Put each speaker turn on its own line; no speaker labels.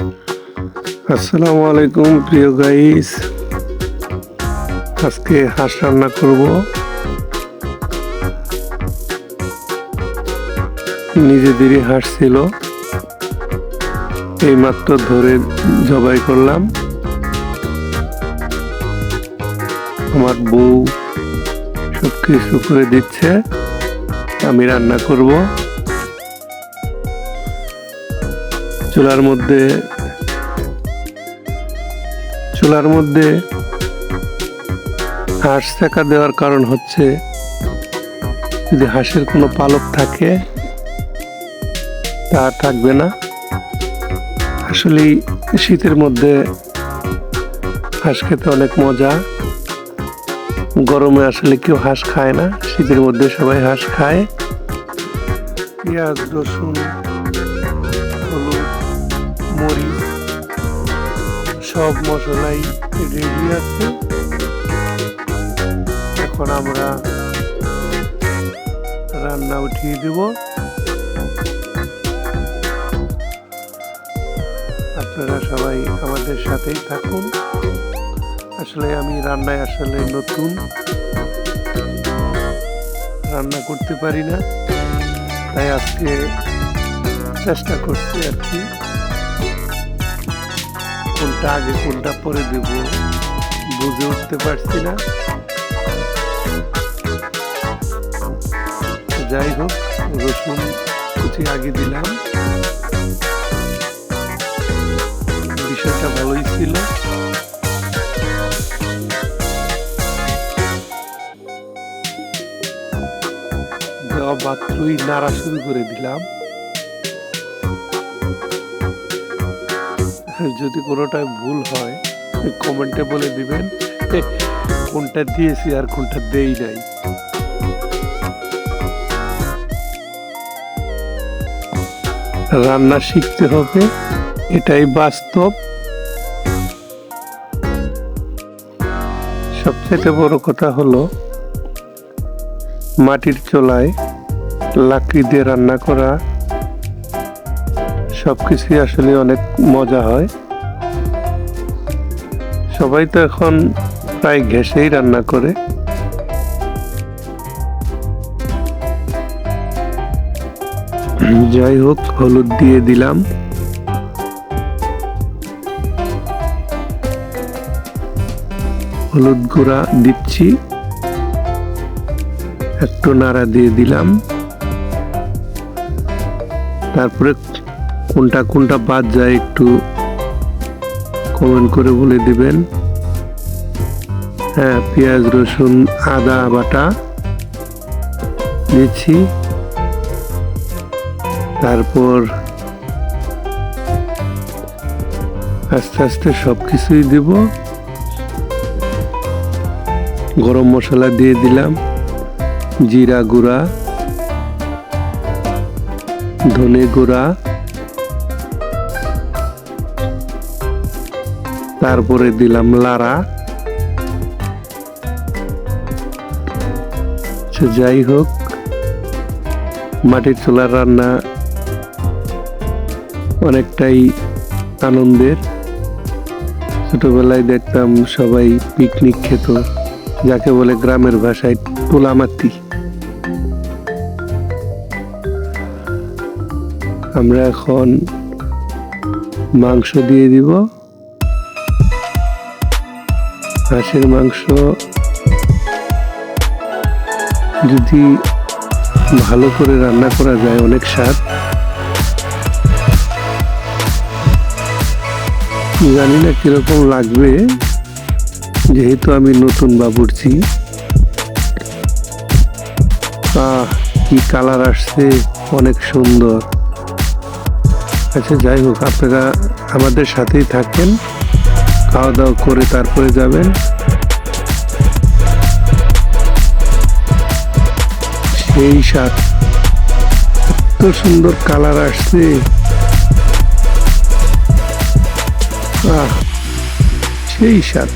আসসালামু আলাইকুম, প্রিয় গাইস আজকে হাঁস রান্না করব। নিজেদেরই হাঁস ছিল। এই মাত্র ধরে জবাই করলাম। আমার বউ সব কিছু করে দিচ্ছে। আমি রান্না করব। চুলার মধ্যে চুলার মধ্যে হাঁস চাকা দেওয়ার কারণ হচ্ছে, যদি হাঁসের কোনো পালক থাকে, তা থাকবে না। আসলে শীতের মধ্যে হাঁস খেতে অনেক মজা। গরমে আসলে কেউ হাঁস খায় না, শীতের মধ্যে সবাই হাঁস খায়। পেঁয়াজ, রসুন মরিচ সব মশলাই রেডি আছে। এখন আমরা রান্না উঠিয়ে দেব। আপনারা সবাই আমাদের সাথেই থাকুন। আসলে আমি রান্নায় আসলে নতুন। রান্না করতে পারি না। তাই আজকে চেষ্টা করছি আর কি। কোনটা আগে, কোনটা পরে দেব? বুঝে উঠতে পারছি না। যাই হোক, রসুন কুচি আগে দিলাম। বিষয়টা ভালোই ছিল। দেওয়া মাত্রই নাড়া শুরু করে দিলাম। যদি কোনোটায় ভুল হয়, কমেন্টে বলে দিবেন। কোনটা দিয়েছি আর কোনটা দেই নাই। রান্না শিখতে হবে, এটাই বাস্তব। সবচেয়ে বড় কথা হলো, মাটির চোলায় লাকড়ি দিয়ে রান্না করা সবকিছুই আসলে অনেক মজা হয়। সবাই তো এখন প্রায় গ্যাসেই রান্না করে। যাই হোক, হলুদ দিয়ে দিলাম। হলুদ গুঁড়া দিচ্ছি। একটু নাড়া দিয়ে দিলাম। তারপরে কোনটা কোনটা বাদ যায় একটু কমেন্ট করে বলে দিবেন। হ্যাঁ পেঁয়াজ, রসুন, আদা, বাটা দিচ্ছি। তারপর আস্তে আস্তে সব কিছুই দিব। গরম মশলা দিয়ে দিলাম। জিরা গুঁড়া, ধনে গুঁড়া তারপরে দিলাম লারা যাই হোক, মাটির চুলার রান্না অনেকটাই আনন্দের। ছোটবেলায় দেখতাম সবাই পিকনিক খেত, যাকে বলে গ্রামের ভাষায় তোলামাতি আমরা এখন মাংস দিয়ে দিব। হাঁসের মাংস যদি ভালো করে রান্না করা যায় অনেক স্বাদ। জানি না কীরকম লাগবে, যেহেতু আমি নতুন বাবুরছি আহ, কি কালার আসছে, অনেক সুন্দর। আচ্ছা যাই হোক, আপনারা আমাদের সাথেই থাকেন। খাওয়া দাওয়া করে তারপরে যাবেন। সেই স্বাদ এত সুন্দর কালার আসছে। আহ সেই স্বাদ